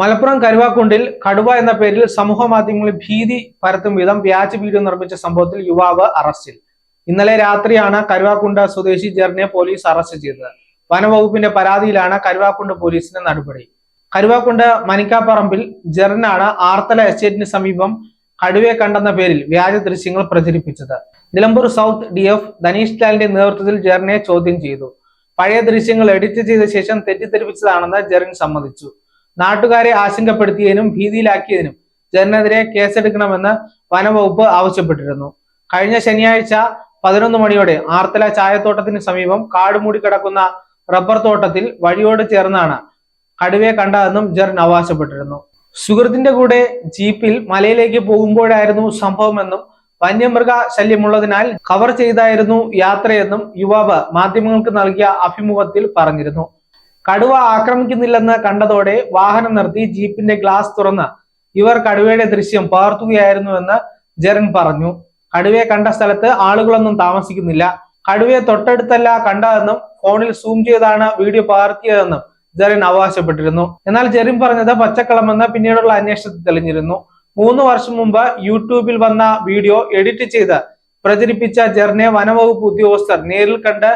മലപ്പുറം കരുവാക്കുണ്ടിൽ കടുവ എന്ന പേരിൽ സമൂഹ മാധ്യമങ്ങളിൽ ഭീതി പരത്തും വിധം വ്യാജ വീഡിയോ നിർമ്മിച്ച സംഭവത്തിൽ യുവാവ് അറസ്റ്റിൽ. ഇന്നലെ രാത്രിയാണ് കരുവാക്കുണ്ട് സ്വദേശി ജെറിനെ പോലീസ് അറസ്റ്റ് ചെയ്തത്. വനവകുപ്പിന്റെ പരാതിയിലാണ് കരുവാക്കുണ്ട് പോലീസിന്റെ നടപടി. കരുവാക്കുണ്ട് മനിക്കാപ്പറമ്പിൽ ജെറിനാണ് ആർത്തല എസ്റ്റേറ്റിന് സമീപം കടുവയെ കണ്ടെന്ന പേരിൽ വ്യാജ ദൃശ്യങ്ങൾ പ്രചരിപ്പിച്ചത്. Nilambur south D F Dhanish ലാലിന്റെ നേതൃത്വത്തിൽ ജെറിനെ ചോദ്യം ചെയ്തു. പഴയ ദൃശ്യങ്ങൾ എഡിറ്റ് ചെയ്ത ശേഷം തെറ്റിദ്ധരിപ്പിച്ചതാണെന്ന് ജെറിൻ സമ്മതിച്ചു. നാട്ടുകാരെ ആശങ്കപ്പെടുത്തിയതിനും ഭീതിയിലാക്കിയതിനും ജനനെതിരെ കേസെടുക്കണമെന്ന് വനവകുപ്പ് ആവശ്യപ്പെട്ടിരുന്നു. കഴിഞ്ഞ ശനിയാഴ്ച പതിനൊന്ന് മണിയോടെ ആർത്തല ചായത്തോട്ടത്തിന് സമീപം കാടുമൂടി കിടക്കുന്ന റബ്ബർ തോട്ടത്തിൽ വഴിയോട് ചേർന്നാണ് കടുവയെ കണ്ടതെന്നും ജെറിൻ അവകാശപ്പെട്ടിരുന്നു. സുഹൃത്തിന്റെ കൂടെ ജീപ്പിൽ മലയിലേക്ക് പോകുമ്പോഴായിരുന്നു സംഭവമെന്നും വന്യമൃഗ ശല്യമുള്ളതിനാൽ കവർ ചെയ്തായിരുന്നു യാത്രയെന്നും യുവാവ് മാധ്യമങ്ങൾക്ക് നൽകിയ അഭിമുഖത്തിൽ പറഞ്ഞിരുന്നു. കടുവ ആക്രമിക്കുന്നില്ലെന്ന് കണ്ടതോടെ വാഹനം നിർത്തി ജീപ്പിന്റെ ഗ്ലാസ് തുറന്ന് ഇവർ കടുവയുടെ ദൃശ്യം പകർത്തുകയായിരുന്നുവെന്ന് ജെറിൻ പറഞ്ഞു. കടുവയെ കണ്ട സ്ഥലത്ത് ആളുകളൊന്നും താമസിക്കുന്നില്ല. കടുവയെ തൊട്ടടുത്തല്ല കണ്ടതെന്നും ഫോണിൽ സൂം ചെയ്താണ് വീഡിയോ പകർത്തിയതെന്നും ജെറിൻ അവകാശപ്പെട്ടിരുന്നു. എന്നാൽ ജെറിൻ പറഞ്ഞത് പച്ചക്കളമെന്ന് പിന്നീടുള്ള അന്വേഷണത്തിൽ തെളിഞ്ഞിരുന്നു. മൂന്ന് വർഷം മുമ്പ് യൂട്യൂബിൽ വന്ന വീഡിയോ എഡിറ്റ് ചെയ്ത് പ്രചരിപ്പിച്ച ജെറിനെ വനവകുപ്പ് ഉദ്യോഗസ്ഥർ നേരിൽ കണ്ട്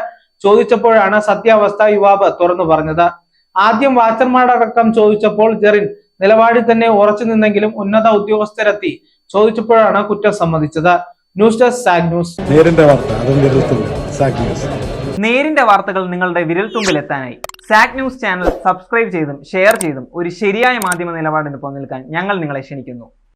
ചോദിച്ചപ്പോഴാണ് സത്യാവസ്ഥ യുവാവ് തുറന്നു പറഞ്ഞത്. ആദ്യം വാച്ചർമാരടക്കം ചോദിച്ചപ്പോൾ ജെറിൻ നിലപാടിൽ തന്നെ ഉറച്ചു നിന്നെങ്കിലും ഉന്നത ഉദ്യോഗസ്ഥരെത്തി ചോദിച്ചപ്പോഴാണ് കുറ്റം സമ്മതിച്ചത്. ന്യൂസ് ഡെസ്ക് സാഗ് ന്യൂസ്. നേരിന്റെ വാർത്ത നേരിന്റെ വാർത്തകൾ നിങ്ങളുടെ വിരൽത്തുമ്പിലെത്താനായി എത്താനായി സാക് ന്യൂസ് ചാനൽ സബ്സ്ക്രൈബ് ചെയ്തും ഷെയർ ചെയ്തും ഒരു ശരിയായ മാധ്യമ നിലപാടിന് നിൽക്കാൻ ഞങ്ങൾ നിങ്ങളെ ക്ഷണിക്കുന്നു.